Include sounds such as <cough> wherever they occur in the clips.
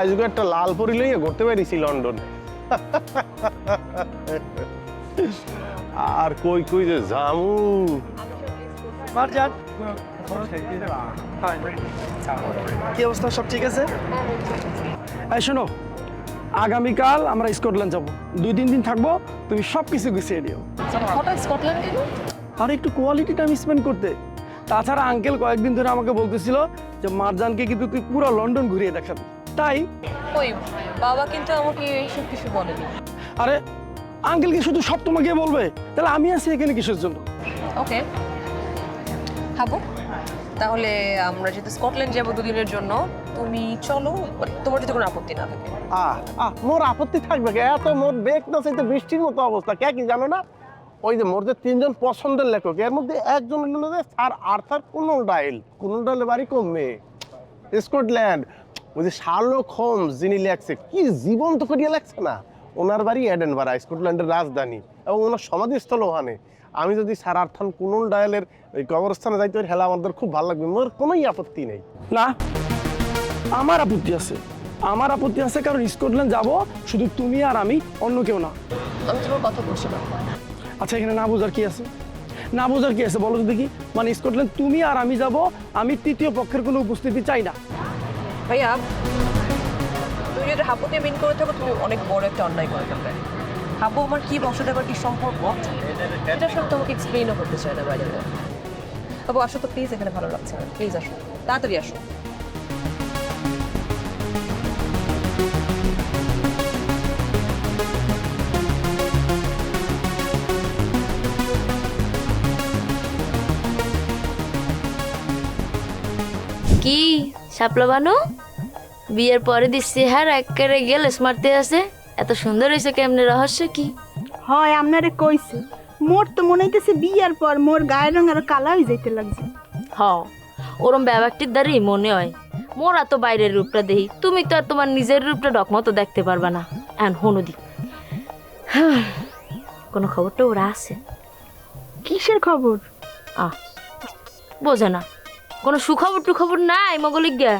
আজকে একটা লাল পরি লইয়া ঘুরতে পারিছি লন্ডন। আর কই কই যে জামু মারজান। কি অবস্থা সব ঠিক আছে? এই শোনো আগামীকাল আমরা স্কটল্যান্ড যাব। দুই তিন দিন থাকব তুমি সব কিছু গুছিয়ে নিও। হঠাৎ স্কটল্যান্ড কেন আর একটু কোয়ালিটি টাইম স্পেন্ড করতে। তাছাড়া আঙ্কেল কয়েকদিন ধরে আমাকে বলতেছিল যে মারজানকে কিন্তু তুই পুরো লন্ডন ঘুরিয়ে দেখাবি। তাই? ওই বাবা কিন্তু আমাকে এইসব কিছু বলেনি। আরে আঙ্কেল কি শুধু সব তোমাকে বলবে? তাহলে আমি আছি এখানে কিসের জন্য? ওকে খাব তাহলে আমরা যেহেতু স্কটল্যান্ড যাব দুদিনের জন্য তুমি চলো তোমার যদি কোনো আপত্তি না থাকে। আহ আহ মোর আপত্তি থাকবে কে? এত মোর বেগ না চাইতে বৃষ্টির মতো অবস্থা। কে কি জানো না? ওই যে মোর যে তিনজন পছন্দের লেখক এর মধ্যে একজন হলো যে স্যার আর্থার কুনল ডাইল। কুনল ডাইলের বাড়ি কমবে স্কটল্যান্ড। ওই যে শার্লক হোমস যিনি লেখছে কি জীবন্ত করিয়া লেখছে না? ওনার বাড়ি এডেনবারা স্কটল্যান্ডের রাজধানী এবং ওনার সমাধিস্থল ওখানে। আমি যদি স্যার আর্থান কুনল ডায়ালের ওই কবরস্থানে যাইতে পারি হেলা আমাদের খুব ভালো লাগবে। মোর কোনোই আপত্তি নেই। না আমার আপত্তি আছে। আমার আপত্তি আছে কারণ স্কটল্যান্ড যাব শুধু তুমি আর আমি অন্য কেউ না। আমি তোমার কথা বলছি না। আচ্ছা এখানে না বোঝার কি আছে? না বোঝার কি আছে? বলো তো দেখি। মানে স্কটল্যান্ড তুমি আর আমি যাব আমি তৃতীয় পক্ষের কোনো উপস্থিতি চাই না। ভাইয়া তুমি যদি হাবুকে মিন করে থাকো, তুমি অনেক বড় একটা অন্যায় করে ফেলবে। হাবু আমার কি বংশতে আবার কি সম্পর্ক? এটা সব তোমাকে এক্সপ্লেইনও করতে চাই না বাইরে হাবু, আসো তো প্লিজ এখানে ভালো লাগছে না। প্লিজ আসো। তাড়াতাড়ি আসো। কি? শাপলা বানু? বিয়ের পরে দিচ্ছি হ্যাঁ একেবারে গেলে মারতে আছে। এত সুন্দর হয়েছে কেমনে রহস্য কি? হয় আপনারে কইছে। মোর তো মনে হইতেছে বিয়ার পর মোর গায়ের রং আরও কালা হয়ে যাইতে লাগছে। হ ওরম ব্যাপারটির দ্বারই মনে হয়। মোরা তো বাইরের রূপটা দেখি তুমি তো আর তোমার নিজের রূপটা ডকমতো দেখতে পারবা না। এখন হনুদি <sighs> কোনো খবরটা ওরা আছে? কিসের খবর? আহ বোঝে না। কোনো সুখবর টুখবর নাই মগলিক গা।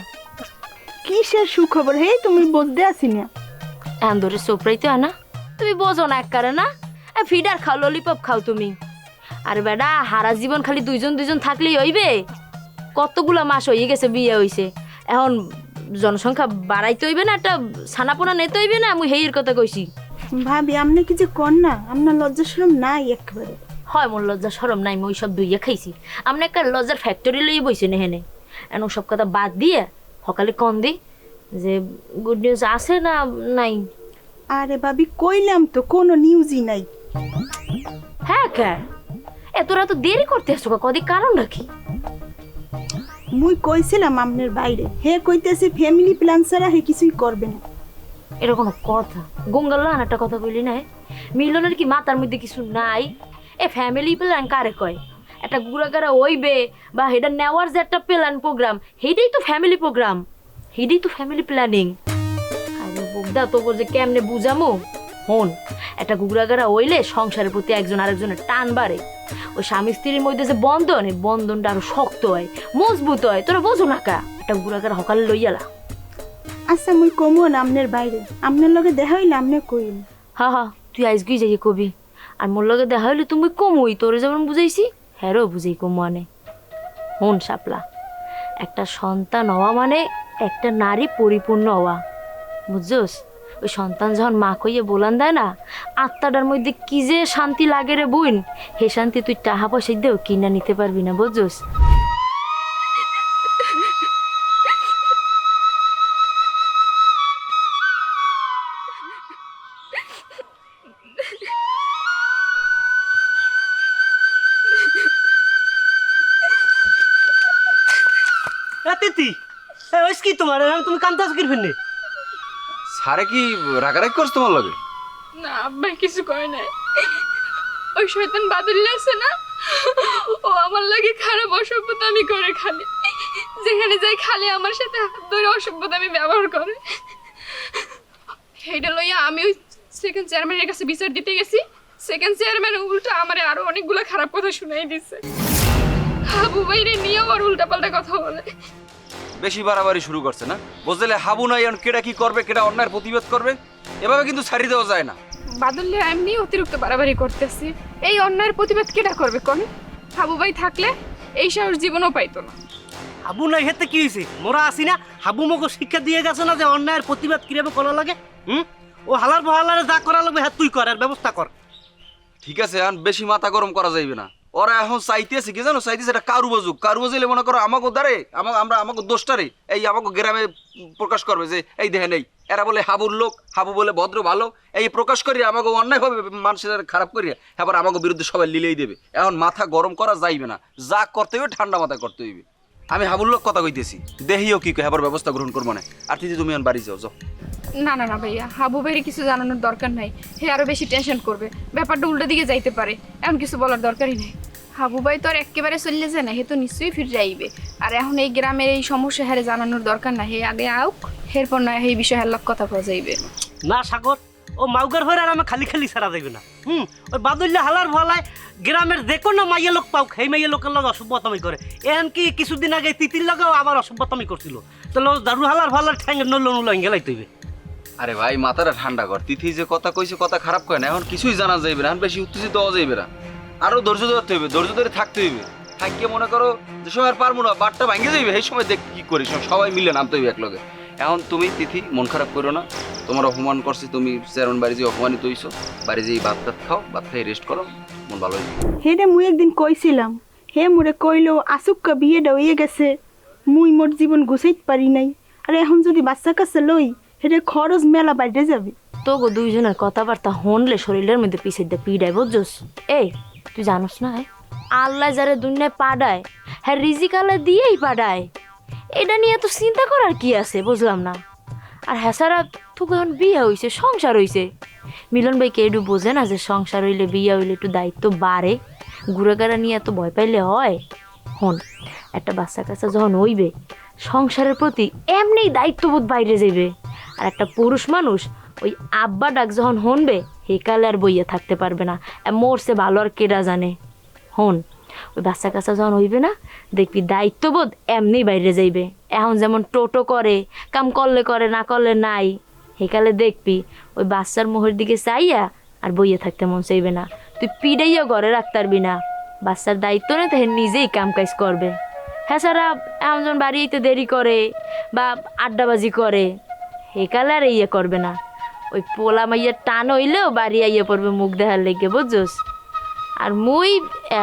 কিসের সুখবর? হে তুমি বলতে আসি না এখন ধরে সোপড়াইতে হয় না? তুমি বোঝো না এককারে না? এ ফিডার খাও ললিপপ খাও তুমি। আরে বেডা হারা জীবন খালি দুইজন দুইজন থাকলেই হইবে? কতগুলা মাস হয়ে গেছে বিয়ে হইছে। এখন জনসংখ্যা বাড়াইতে হইবে না একটা ছানাপোনা নিতে হইবে না? আমি হেইয়ের কথা কইছি। ভাবি আপনি কি যে কর না আপনার লজ্জা শরম নাই একেবারে। হয় মোর লজ্জা সরম নাই মই সব দুইয়া খাইছি। আমরা একটা লজ্জার ফ্যাক্টরি লইয়ে বইছে নেহেনে এখন সব কথা বাদ দিয়ে সকালে কন দি যে গুড নিউজ আছে না নাই? আরে ভাবি কইলাম তো কোনো নিউজই নাই। হ্যাঁ কে এ তোরা তো দেরি করতে আসছো কদি কারণ রাখি মুই কইছিলাম আপনার বাইরে। হে কইতেছে ফ্যামিলি প্ল্যান ছাড়া হে কিছুই করবে না। এটা কোনো কথা। গঙ্গাল লান একটা কথা বলি না মিলনের কি মাথার মধ্যে কিছু নাই? এ ফ্যামিলি প্ল্যান কারে কয়? একটা গুড়াগাড়া হইবে বা এটা নেওয়ার যে একটা প্ল্যান প্রোগ্রাম সেইটাই তো ফ্যামিলি প্রোগ্রাম সেইটাই তো ফ্যামিলি প্ল্যানিং আরে বুকদা তোকে যে কেমনে বুঝামো? হন একটা গুগরাগাড়া হইলে সংসারের প্রতি একজন আরেকজনের টান বাড়ে। ওই স্বামী স্ত্রীর মধ্যে যে বন্ধন এই বন্ধনটা আরও শক্ত হয় মজবুত হয় তোরা বোঝো না কা একটা গুড়াগাড়া হকালে লইয়ালা আচ্ছা মুই কমো না আপনার বাইরে। আপনার লগে দেখা হইলে আপনি কইন হা হা তুই আজকেই যাই কবি। আর মোর লগে দেখা হইলে তুমি কমুই তোরে যেমন বুঝাইছি। হ্যারো বুঝি কুমানে মন। হন সাপলা একটা সন্তান হওয়া মানে একটা নারী পরিপূর্ণ হওয়া। বুঝছোস? ওই সন্তান যখন মা কইয়ে বলান দেয় না, আত্মাটার মধ্যে কি যে শান্তি লাগে রে বইন? হে শান্তি তুই টাহা পয়সা দিয়েও কিনা নিতে পারবি না, বুঝছোস? তিতি ওই কি তোমার এখন তুমি কান্তাছ কি ফিরনে সারে কি রাগারাগি করছ তোমার লগে? না আব্বা কিছু করে নাই। ওই শয়তান বাদুল্লা আছে না? ও আমার লাগে খারাপ অসভ্যতা আমি করে খালি। যেখানে যাই খালি আমার সাথে হাত ধরে অসভ্যতা আমি ব্যবহার করে। সেইটা লইয়া আমি ওই সেকেন্ড চেয়ারম্যানের কাছে বিচার দিতে গেছি। সেকেন্ড চেয়ারম্যান উল্টা আমারে আরও অনেকগুলো খারাপ কথা শুনাই দিছে। হাবু বাইরে নিয়ে আবার উল্টা পাল্টা কথা বলে। বেশি বাড়াবাড়ি শুরু করছে না? বুঝলে হাবু নাই এখন কেটা কি করবে কেটা অন্যায়ের প্রতিবাদ করবে? এভাবে কিন্তু ছাড়ি দেওয়া যায় না। বাদল্য এমনি অতিরিক্ত বাড়াবাড়ি করতেছি। এই অন্যায়ের প্রতিবাদ কেটা করবে কোন? হাবু ভাই থাকলে এই সাহস জীবনও পাইতো না। হাবু নাই হেতে কি হয়েছে মোরা আসি না? হাবু মগো শিক্ষা দিয়ে গেছে না যে অন্যায়ের প্রতিবাদ কীভাবে করা লাগে? হুম? ও হালার বহালারে যা করা লাগবে হ্যাঁ তুই কর আর ব্যবস্থা কর। ঠিক আছে এখন বেশি মাথা গরম করা যাইবে না। ওরা এখন চাইতেছে কি জানো? চাইতেছে এটা কারু বাজুক। কারু বাজাইলে মনে করো আমাকে দ্বারে আমাকে আমরা আমাকে দোষটারে, এই আমাকে গ্রামে প্রকাশ করবে যে, এই দেখে নেই এরা বলে হাবুর লোক, হাবু বলে ভদ্র, ভালো, এই প্রকাশ করি আমাকে অন্যায়ভাবে মানুষের খারাপ করিয়া, এবার আমাকে বিরুদ্ধে সবাই লিলেই দেবে। এখন মাথা গরম করা যাইবে না। যা করতে হইবে, ঠান্ডা মাথায় করতে হইবে। আমি হাবুর লোক কথা কইতেছি। দেহিও কি কই হেবার ব্যবস্থা গ্রহণ করব না। আর তুই তুমি এখন বাড়ি যাও যাও। না না না ভাইয়া, হাবু ভাইয়ের কিছু জানানোর দরকার নাই। হে আরও বেশি টেনশন করবে। ব্যাপারটা উল্টো দিকে যাইতে পারে। এমন কিছু বলার দরকারই নেই। হাবু ভাই তো আর একেবারে চললে যায় না হে তো নিশ্চয়ই ফিরে যাইবে আর এখন এই গ্রামের এই সমস্যা হারে জানানোর দরকার না হে আগে আউক এরপর না এই বিষয়ে হেল্লাক কথা কওয়া যাইবে। না সাগর ও মাউগার হয়ে আর আমার খালি খালি সারা দেবে না। হুম ওই বাদুল্লা হালার ভলায় গ্রামের যে কোনো মাইয়া লোক পাও সেই মাইয়া লোকের লগে অসভ্যতামি করে। এন কি কিছুদিন আগে তিতির লগেও আবার অসভ্যতামি করছিল। তাহলে ও দারু হালার ভালার ঠ্যাং নল নল গেলাই তৈবে আরে ভাই মাথাটা ঠান্ডা কর। তিথি যে কথা কইছে কথা খারাপ কয় না এখন কিছুই জানা যাইবে না বেশি উত্তেজিত হওয়া যাইবে না। আরও ধৈর্য ধরতে হইবে ধৈর্য ধরে থাকতে হইবে থাকিয়ে মনে করো যে সময় আর পারব না বাটটা ভাঙে যাইবে সেই সময় দেখ কি করি সবাই মিলে নামতে হইবে একলগে। এখন তুমি তিথি মন খারাপ করো না তোমার অপমান করছি তুমি চেয়ারম্যান বাড়ি যে অপমানিত হইছো বাড়ি যেয়ে ভাত টাত খাও ভাত খাই রেস্ট করো মন ভালো হইবে হেরে মুই একদিন কইছিলাম হে মুরে কইলো আসুক্কা বিয়েটা হয়ে গেছে। মুই মোর জীবন গুছাইতে পারি নাই। আর এখন যদি বাচ্চা কাছে লই হেরে খরচ মেলা বাইরে যাবে। তো গো দুইজনের কথাবার্তা হনলে শরীরের মধ্যে পিছিয়ে দিয়ে পিডায় বুঝছস? এই তুই জানোস না হ্যাঁ? আল্লাহ যারা দুনিয়ায় পাঠায় হ্যাঁ রিজিক আল্লাহ দিয়েই পাঠায়। এটা নিয়ে তো চিন্তা করার কি আছে, বুঝলাম না। আর হ্যাঁ সারা তোকে এখন বিয়ে হইছে, সংসার হইছে। মিলন ভাই কে একটু বোঝে না যে সংসার হইলে, বিয়ে হইলে একটু দায়িত্ব বাড়ে? ঘুরেগাড়া নিয়ে এত ভয় পাইলে হয়? হন, একটা বাচ্চা কাচ্চা যখন হইবে, সংসারের প্রতি এমনি দায়িত্ববোধ বাইরে যাবে আর একটা পুরুষ মানুষ, ওই আব্বা ডাক যখন হনবে হেকালে আর বইয়ে থাকতে পারবে না। এ মরছে ভালো আর কেডা জানে। হন, ওই বাচ্চা কাচ্চা যখন হইবে না, দেখবি দায়িত্ববোধ এমনি বাইরে যাইবে। এখন যেমন টোটো করে, কাম করলে করে, না করলে নাই। হেকালে দেখবি ওই বাচ্চার মোহর দিকে চাইয়া আর বইয়ে থাকতে মন চাইবে না। তুই পিড়াইয়া ঘরে রাখতে পারবি না। বাচ্চার দায়িত্ব নেই তাহলে নিজেই কাম কাজ করবে। হ্যাঁ সারা এমন বাড়ি দেরি করে বা আড্ডাবাজি করে হেকালে আর ইয়ে করবে না। ওই পোলা মাইয়ের টান হইলেও বাড়ি আইয়া পড়বে মুখ দেখার লেগে, বুঝছস? আর মুই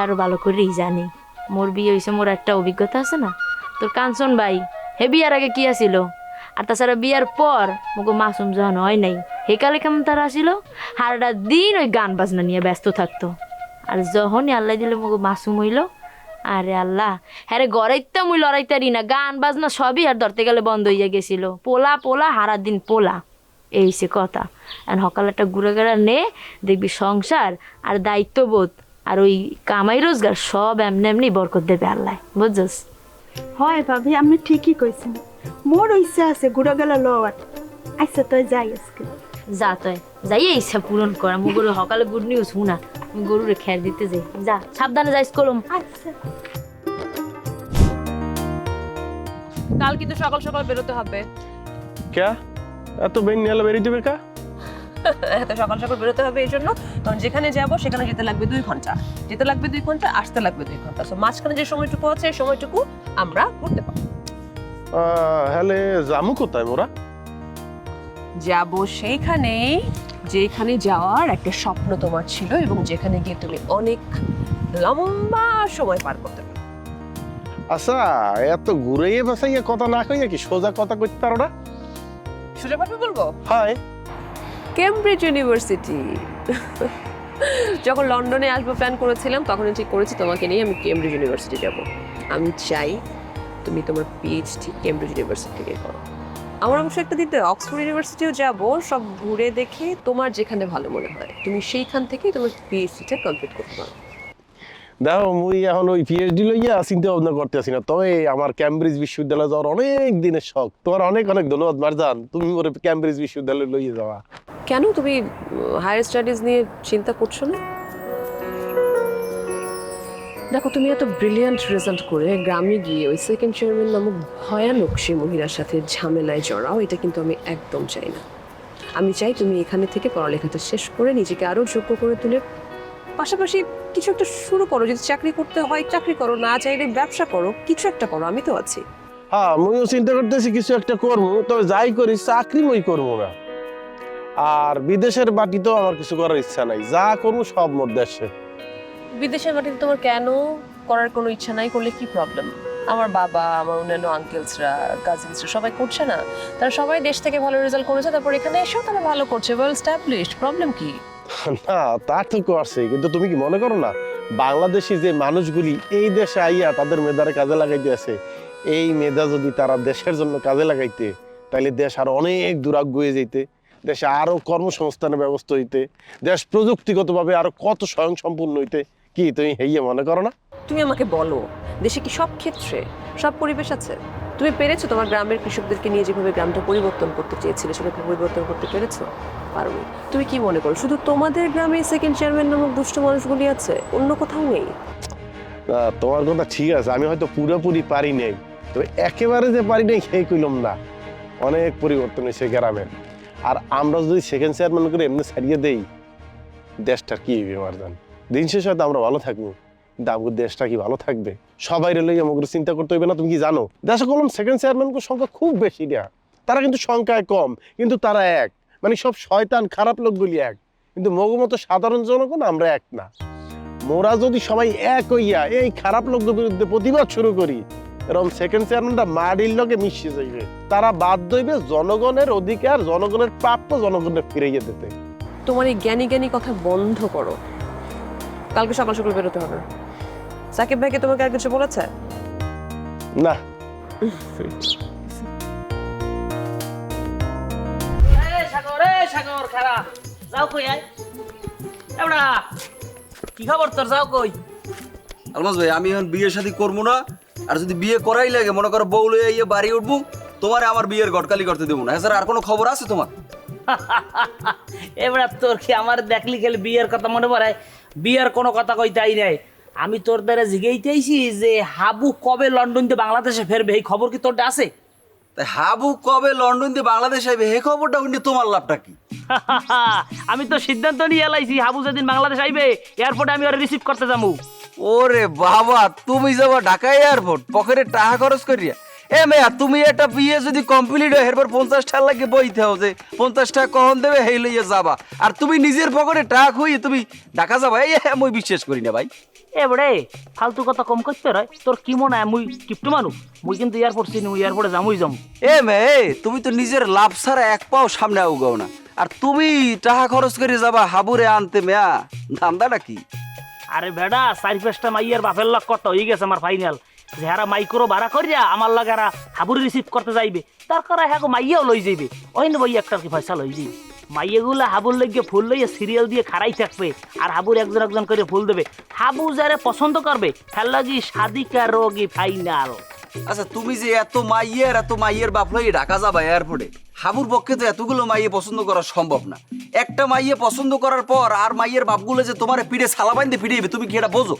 আরও ভালো করেই জানি। মোর বিয়ে হয়েছে মোর একটা অভিজ্ঞতা আছে না? তোর কাঞ্চন ভাই, হে বিয়ার আগে কি আসিল আর তাছাড়া বিয়ার পর মুগো মাসুম যখন হয় নাই হেকালে কেমন তারা আসিল? হারটা দিন ওই গান বাজনা নিয়ে ব্যস্ত থাকতো। আর যখনই আল্লাহ দিলে মুগো মাসুম হইল, আরে আল্লাহ হ্যাঁ রে গড়াইতে মুই লড়াইতারি না, গান বাজনা সবই আর ধরতে গেলে বন্ধ হইয়া গেছিল। পোলা পোলা হারা দিন পোলা। এই সে কথা। আর সকালে একটা ঘুরে গেড়া নে দেখবি সংসার আর দায়িত্ববোধ আর ওই কামাই রোজগার সব এমনি এমনি বরকত দেবে আল্লাহ। বুঝছস? হয় ভাবি আপনি ঠিকই কইছেন। মোর ইচ্ছা আছে ঘুরে গেলে লওয়ার। আচ্ছা তুই যাই আজকে। যা তয় যাই এই ইচ্ছা পূরণ কর। মু গরু সকালে গুড নিউজ শুনা। আমি গরুরে খেয়ার দিতে যাই। যা সাবধানে যাইস কলম। আচ্ছা। কাল কিন্তু সকাল সকাল বেরোতে হবে। কে এত বেন নিয়ে বেরিয়ে দেবে কা? এত সকাল সকাল বেরোতে হবে এই জন্য। কারণ যেখানে যাব সেখানে যেতে লাগবে দুই ঘণ্টা। যেতে লাগবে দুই ঘণ্টা আসতে লাগবে দুই ঘণ্টা। মাঝখানে যে সময়টুকু আছে সেই সময়টুকু আমরা ঘুরতে পারব। হ্যালে জামু কোথায় মোরা? যাব সেইখানেই যেখানে যাওয়ার একটা স্বপ্ন তোমার ছিল এবং যেখানে গিয়ে তুমি অনেক লম্বা সময় পার করতে পারো আচ্ছা এত ঘুরে বাসাইয়া কথা না কইয়া কি সোজা কথা কইতে পারো না? পাবে বলব? হয়। কেমব্রিজ ইউনিভার্সিটি যখন লন্ডনে আসব প্ল্যান করেছিলাম তখনই ঠিক করেছি তোমাকে নিয়ে আমি কেমব্রিজ ইউনিভার্সিটি যাব। আমি চাই তুমি তোমার পিএইচডি কেমব্রিজ ইউনিভার্সিটি থেকে করো। আমার অবশ্য একটা দিতে অক্সফোর্ড ইউনিভার্সিটিও যাব সব ঘুরে দেখে তোমার যেখানে ভালো মনে হয় তুমি সেইখান থেকেই তোমার পিএইচডিটা কমপ্লিট করতে পারো। দেখো মুই এখন ওই পিএইচডি লইয়া চিন্তা ভাবনা করতেছি না। তবে আমার ক্যামব্রিজ বিশ্ববিদ্যালয়ে যাওয়ার অনেক দিনের শখ। তোমার অনেক অনেক ধন্যবাদ মারজান। তুমি ওরে ক্যামব্রিজ বিশ্ববিদ্যালয়ে লইয়ে যাওয়া। কেন? তুমি হায়ার স্টাডিজ নিয়ে চিন্তা করছ না? দেখো তুমি এত ব্রিলিয়ান্ট রেজাল্ট করে গ্রামে গিয়ে ওই সেকেন্ড চেয়ারম্যান নামক ভয়ানক সেই মহিলার সাথে ঝামেলায় জড়াও এটা কিন্তু আমি একদম চাই না। আমি চাই তুমি এখানে থেকে পড়ালেখাটা শেষ করে নিজেকে আরও যোগ্য করে তুলে পাশাপাশি কিছু একটা শুরু করো যদি চাকরি করতে হয় চাকরি করো না চাইলে ব্যবসা করো কিছু একটা করো আমি তো আছি। হ্যাঁ আমিও চিন্তা করতেছি কিছু একটা করব তবে যাই করি চাকরি মই করব না। আর বিদেশের বাটিতেও আমার কিছু করার ইচ্ছা নাই যা করব সব মোর দেশে। বিদেশের মাটিতে তোমার কেন করার কোনো ইচ্ছা নাই? করলে কি প্রবলেম আমার বাবা আমার অন্যান্য আঙ্কেলসরা কাজিনসরা সবাই করছে না। তারা সবাই দেশ থেকে ভালো রেজাল্ট করেছে তারপর এখানে এসেও তারা ভালো করছে। ওয়েল স্ট্যাবলিশড প্রবলেম কি? না, তা তো করছে কিন্তু তুমি কি মনে করো না, বাংলাদেশি যে মানুষগুলি এই দেশে আইয়া তাদের মেধারে কাজে লাগাইতে আছে, এই মেধা যদি তারা দেশের জন্য কাজে লাগাইতে তাহলে দেশ আরও অনেক দূরাগ্যয়ে যেতে দেশে আরও কর্মসংস্থানের ব্যবস্থা হইতে, দেশ প্রযুক্তিগতভাবে আরও কত স্বয়ং সম্পূর্ণ হইতে, কি তুমি হেইয়ে মনে করো না? তুমি আমাকে বলো, দেশে কি সব ক্ষেত্রে সব পরিবেশ আছে? তুমি পেরেছ তোমার গ্রামের কৃষকদেরকে নিয়ে যেভাবে গ্রামটা পরিবর্তন করতে চেয়েছিলে সেটাকে পরিবর্তন করতে পেরেছ? পারোনি। তুমি কি মনে করো? শুধু তোমাদের গ্রামে সেকেন্ড চেয়ারম্যান নামক দুষ্ট মানুষগুলি আছে? অন্য কোথাও নেই? তোমার কথা ঠিক আছে, আমি হয়তো পুরোপুরি পারি নাই। তবে একেবারে যে পারি নাই, সেই কইলাম না। অনেক পরিবর্তন হয়েছে গ্রামের আর আমরা যদি সেকেন্ড চেয়ারম্যান করে এমনি ছাড়িয়ে দেই, দেশটার কি হবে মারদান দিন শেষে হয়তো আমরা ভালো থাকব। আমাদের দেশটা কি ভালো থাকবে? সবাই লই আমাকে চিন্তা করতে হইবে না, তুমি কি জানো? দেশে কলম সেকেন্ড চেয়ারম্যানের সংখ্যা খুব বেশি না তারা কিন্তু সংখ্যায় কম, কিন্তু তারা এক। মানে সব শয়তান, খারাপ লোকগুলি এক। কিন্তু মগ মতো সাধারণ জনগণ, আমরা এক না। মোরা যদি সবাই এক হইয়া এই খারাপ লোকদের বিরুদ্ধে প্রতিবাদ শুরু করি, এরকম সেকেন্ড চেয়ারম্যানটা মাটির লগে মিশিয়ে যাইবে। তারা বাধ্য হইবে জনগণের অধিকার, জনগণের প্রাপ্য জনগণের ফিরাইয়া দিতে। তোমার এই জ্ঞানী জ্ঞানী কথা বন্ধ করো। কালকে সকাল সকাল বেরোতে হবে। সাকিব ভাইকে তোমাকে আর কিছু বলেছে? না। সাগর খারা যাও কই আয়। এবড়া কি খবর তোর? যাও কই। আলমাস ভাই আমি এখন বিয়ে শাদী করব না। আর যদি বিয়ে করাই লাগে মনে করো বউ লইয়া ইয়ে বাড়ি উঠবো তোমার আমার বিয়ের গটকালি করতে দেবো না। স্যার আর কোনো খবর আছে তোমার? <laughs> এবড়া তোর কি আমার দেখলি খেলে বিয়ের কথা মনে পড়ে? বিয়ের কোনো কথা কইতাই নাই। আমি তোর দ্বারা জিগেইতেইছি যে হাবু কবে লন্ডন দিয়ে বাংলাদেশে ফেরবে এই খবর কি তোর আছে? তাই হাবু কবে লন্ডন দিয়ে বাংলাদেশ আইবে হে খবরটা শুনে তোমার লাভটা কি? আমি তো সিদ্ধান্ত নিয়ে এলাইছি হাবু যেদিন বাংলাদেশ আইবে এয়ারপোর্টে আমি ওরা রিসিভ করতে যাব ওরে বাবা তুমি যাবা ঢাকা এয়ারপোর্ট পকেটে টাকা খরচ করিয়া। এ মেয়া তুমি একটা বিয়ে যদি কমপ্লিট হয় এরপর পঞ্চাশ টাকা লাগে বইতে হবে যে পঞ্চাশ টাকা কখন দেবে হেই লইয়া যাবা। আর তুমি নিজের পকেটে টাকা খুইয়ে তুমি ঢাকা যাবা এই আমি বিশ্বাস করি না ভাই। এবারে ফালতু কথা কম করতে রয় তোর কি মনে হয়? মুই কিপ্টু মানু মুই কিন্তু এয়ারপোর্ট চিনি মুই এয়ারপোর্টে যামুই যাম। এ মে এ, তুমি তো নিজের লাভ ছাড়া এক পাও সামনে আউগাও না। আর তুমি টাকা খরচ করে যাবা হাবুরে আনতে মেয়া। ধান্দাটা কি? আরে বেডা চারি পাঁচটা মাইয়ার বাপের লাগ কত হয়ে গেছে আমার ফাইনাল যারা মাইক্রো ভাড়া করিয়া আমার লাগে এরা হাবুরি রিসিভ করতে যাইবে, তার কারা হ্যাঁ মাইয়াও লই যাইবে। ওই না ভাই একটা কি পয়সা লই যাইবে মাইয়াগুলা হাবুর লইগে ফুল লইয়া সিরিয়াল দিয়ে খাড়াই থাকবে আর হাবুর একজন একজন করে ফুল দেবে। হাবু যারা পছন্দ করবে, তার লাগি সাদিকা রোগী ফাইনাল আচ্ছা তুমি যে এত মাইয়ের এত মাইয়ের বাপ লইয়ে ঢাকা যাবা এয়ারপোর্টে হাবুর পক্ষে তো এতগুলো মাইয়ে পছন্দ করা সম্ভব না। একটা মাইয়ে পছন্দ করার পর আর মাইয়ের বাপগুলো যে তোমার পিঠে সালা বাইন্দে ফিরিয়ে তুমি কি এটা বোঝো?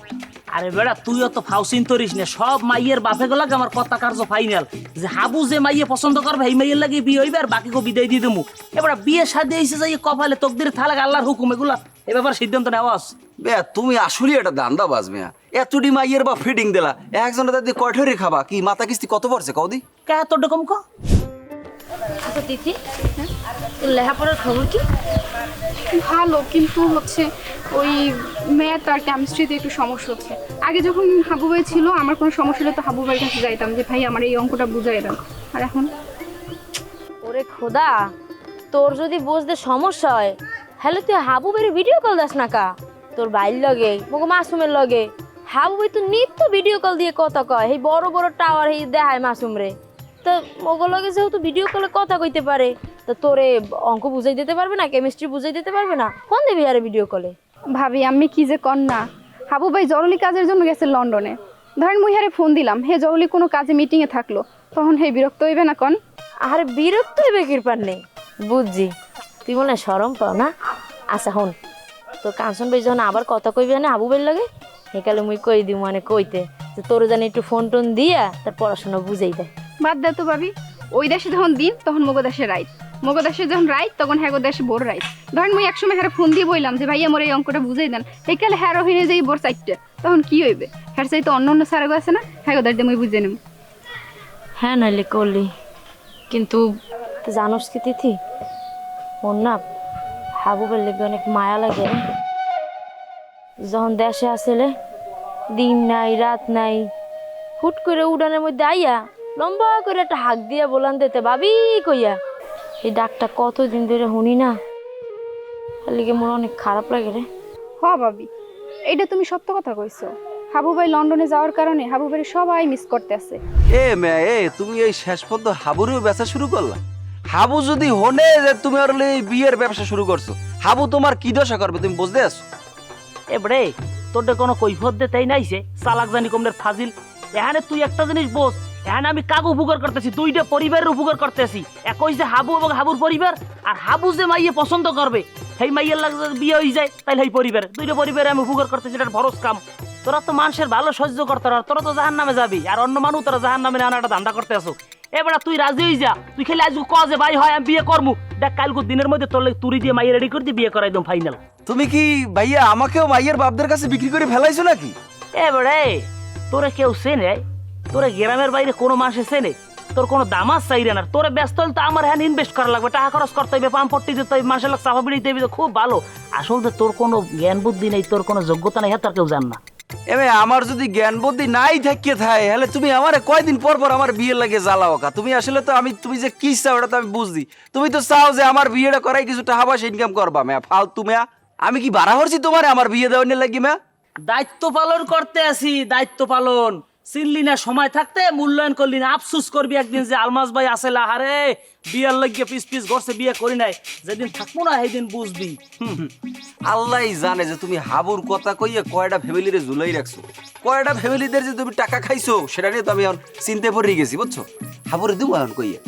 আরে বেড়া তুইও তো ফাউসিন তরিস না সব মাইয়ের বাপে লাগে আমার কথা কার্য ফাইনাল যে হাবু যে মাইয়ে পছন্দ করবে এই মাইয়ের লাগে বিয়ে হইবে আর বাকিকে বিদায় দিয়ে দেবো। এবার বিয়ে সাথে এসে যাই কপালে তকদির থালাক আল্লাহর হুকুম এগুলা এ ব্যাপারে সিদ্ধান্ত নেওয়া। বে তুমি আসলে এটা দান্দা বাজবে এতটি মাইয়ের বা ফিডিং দিলা একজনের দাদি কয়ঠরে খাবা কি মাথা কিস্তি কত পড়ছে কদি কে তোর রকম ক আচ্ছা তিথি? তোর লেখাপড়ার খবর কি? ভালো কিন্তু হচ্ছে ওই ম্যাথ আর কেমিস্ট্রিতে একটু সমস্যা হচ্ছে। আগে যখন হাবু ভাই ছিল আমার কোনো সমস্যা হলে তো হাবু ভাইয়ের কাছে যাইতাম যে ভাই আমার এই অঙ্কটা বুঝাই দেন আর এখন? ওরে খোদা তোর যদি বুঝতে সমস্যা হয় হ্যালো তুই হাবু বেরি ভিডিও কল দাস না কা? তোর বাইর লগে মোকে মাসুমের লগে। হাবু ভাই তো নিত্য ভিডিও কল দিয়ে কথা কয় এই বড় বড় টাওয়ার এই দেখায় মাসুম রে। তো মোগো লগে যেহেতু ভিডিও কলে কথা কইতে পারে তো তোরে অঙ্ক বুঝাই দিতে পারবে না কেমিস্ট্রি বুঝাই দিতে পারবে না? কোন দেবি আরে ভিডিও কলে ভাবি আমি কি যে কর না। হাবু ভাই জরুরি কাজের জন্য গেছে লন্ডনে। ধরেন মুই হারে ফোন দিলাম হে জরুরি কোনো কাজে মিটিংয়ে থাকল তখন হে বিরক্ত হইবে না কন? আরে বিরক্ত হইবে কৃপার নেই। বুঝছি। তুই মনে সরম পাও না? আচ্ছা হন। তোর কাঞ্চন ভাই যখন আবার কথা কইবে না আবু ভাইয়ের লগে? সেকালে মুই কই দিই মানে কইতে। যে তোর জানি একটু ফোন টোন দিয়া তার পড়াশোনা বুঝাই দেয় বাদ দাও তো ভাবি। ওই দেশে যখন দিন, তখন মগো দেশে রাইত। মগো দেশে যখন রাইত, তখন হ্যাগো দেশে বোর রাইত। ধরেন মুই একসময় হ্যাঁ ফোন দিয়ে বললাম যে ভাই আমার এই অঙ্কটা বুঝাই দেন। এইকালে হ্যারো হইনে যেই বোর চাইতে তখন কি হইবে? হ্যার চাইতে অন্য অন্য সারাগো আছে না? হ্যাগো দাঁড়িয়ে মুই বুঝে নেব হ্যাঁ নাইলে করলি। কিন্তু জানোস কি তিথি? ওর না হাবুবের লেগে অনেক মায়া লাগে যখন দেশে আসলে, দিন নাই, রাত নাই, হুট করে উড়ানের মধ্যে আইয়া লম্বা করে একটা হাক দিয়া বলান দিতে ভাবি কইয়া। এই ডাকটা কতদিন ধরে শুনি না। তার লিগে মোর অনেক খারাপ লাগে রে। হ ভাবি এইটা তুমি সত্য কথা কইছো। হাবু ভাই লন্ডনে যাওয়ার কারণে হাবু ভাই সবাই মিস করতে আছে এ মে এ তুমি এই শেষ পর্যন্ত হাবুরেও ব্যবসা শুরু করলা? হাবু যদি হনে যে তুমি আর এই বিয়ের ব্যবসা শুরু করছ হাবু তোমার কি দশা করবে তুমি বুঝতে আছো এবারে তোর কোনো কৈফত দে তাই নাইছে? চালাক জানি কমনের ফাজিল। এখানে তুই একটা জিনিস বোঝ এখানে আমি কাক উপকার করতেছি দুইটা পরিবারের উপকার করতেছি। এক হইছে হাবু এবং হাবুর পরিবার? আর হাবু যে মাইয়ে পছন্দ করবে সেই মাইয়ের লাগে বিয়ে হয়ে যায় তাইলে সেই পরিবার। দুইটা পরিবারে আমি উপকার করতেছি এটা ভরস কাম। তোরা তো মানুষের ভালো সহ্য করতে পার তোরা তো জাহান নামে যাবি। আর অন্য মানুষ তোরা জাহান নামে আনা একটা ধান্দা করতে আসো। এবার তুই রাজি হয়ে যা। তুই খেলে আজকে ক যে ভাই হয় আমি বিয়ে করব দেখ কালকে দিনের মধ্যে তোর তুরি দিয়ে মাইয়ে রেডি করে দিয়ে বিয়ে করা একদম ফাইনাল তুমি কি ভাইয়া আমাকেও মাইয়ের বাপদের কাছে বিক্রি করে ফেলাইছো নাকি? এবারে তোরে কেউ চেনে? তোরে গ্রামের বাইরে কোনো মাসে চেনে তোর কোনো দামাজ চাইরে না। তোরে ব্যস্ত হলে তো আমার হ্যান্ড ইনভেস্ট করা লাগবে। টাকা খরচ করতে হবে পাম্প পট্টি দিতে হবে মাসে লাখ চাপা বিড়ি দিতে হবে খুব ভালো। আসলে তোর কোনো জ্ঞান বুদ্ধি নেই তোর কোনো যোগ্যতা নেই হ্যাঁ তোর কেউ জান না। এমে আমার যদি জ্ঞান বুদ্ধি নাই থাকিয়ে থাকে তাহলে তুমি আমারে কয়দিন পর পর আমার বিয়ের লাগে জ্বালাও কা তুমি আসলে তো আমি তুমি যে কি চাও ওটা তো আমি বুঝছি। তুমি তো চাও যে আমার বিয়েটা করাই কিছু টাকা পয়সা ইনকাম করবা ম্যা। ফালতু ম্যা। আমি কি বাড়া হরছি তোমার আমার বিয়ে দেওয়ার লাগি ম্যা? দায়িত্ব পালন করতে আসি দায়িত্ব পালন। চিনলি না সময় থাকতে, মূল্যায়ন করলি না। আফসুস করবি একদিন যে আলমাস ভাই আসে লাহারে বিয়ের লাগিয়ে পিস পিস ঘরছে, বিয়ে করি নাই। যেদিন থাকব না সেদিন বুঝবি। আল্লাহ জানে যে তুমি হাবুর কথা কইয়ে কয়টা ফ্যামিলিরে ঝুলাই রাখছো। কয়টা ফ্যামিলিদের যে তুমি টাকা খাইছো, সেটা নিয়ে তো আমি এখন চিন্তা পড়ে গেছি, বুঝছ? হাবুরে দিব এখন কইয়ে।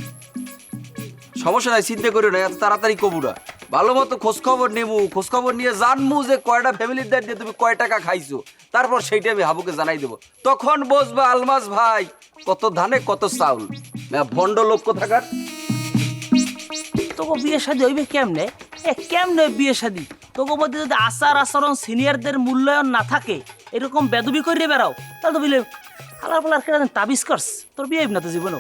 সমস্যা নাই, চিন্তা করি না, এত তাড়াতাড়ি কবুরা। ভালো মতো খোঁজ খবর নেব খোঁজ খবর নিয়ে জানব যে কয়টা ফ্যামিলির দ্বার তুমি কয় টাকা খাইছো। তারপর সেইটা আমি হাবুকে জানাই দেবো। তখন বসবা আলমাস ভাই, কত ধানে, কত চাউল। ভণ্ড লোক থাকার তোকে বিয়ে শাদী হইবে কেমনে? এ, কেমনে বিয়ে শাদী? তোকে মধ্যে যদি আচার আচরণ সিনিয়রদের মূল্যায়ন না থাকে, এরকম বেদবি করিয়ে বেড়াও, তাহলে তো বুঝলে হালার ফালার কেটে তাবিজ করস। তোর বিয়ে না তো জীবনও।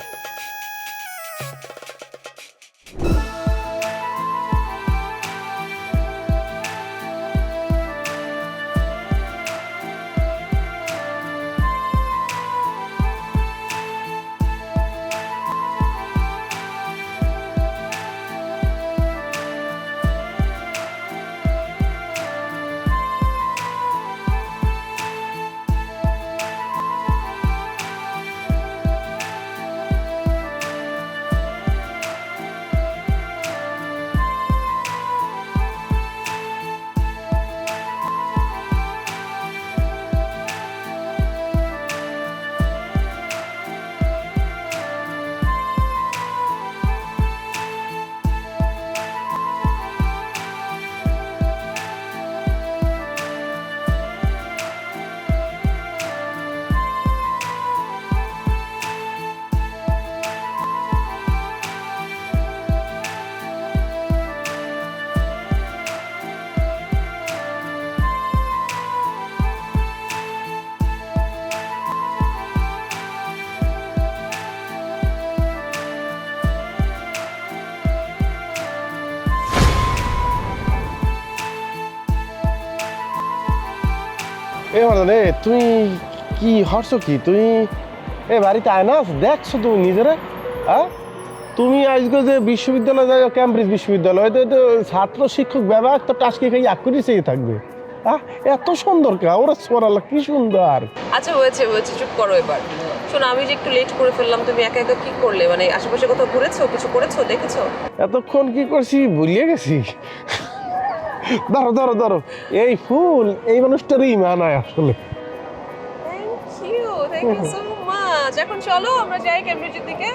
এ মানে তুই কি হরছো কি? তুই এ বাড়িতে আয় না দেখছ তুমি নিজেরা? হ্যাঁ তুমি আজকে যে বিশ্ববিদ্যালয়ে যাই ক্যামব্রিজ বিশ্ববিদ্যালয় তো ছাত্র শিক্ষক ব্যবহার তো টাসকে খাই আকুরি চেয়ে থাকবে। হ্যাঁ এত সুন্দর কা ওরা সোরালা কি সুন্দর। আচ্ছা হয়েছে হয়েছে চুপ করো এবার। শোনো আমি যে একটু লেট করে ফেললাম তুমি একা একা কি করলে? মানে আশেপাশে কোথাও ঘুরেছো কিছু করেছ দেখেছ? এতক্ষণ কি করছি ভুলিয়ে গেছি? ধরো ধরো ধরো। এই ফুল, এই মানুষটারই মানায় আসলে। Thank you thank you so much এখন চলো, আমরা যাই ক্যামব্রিজের দিকে।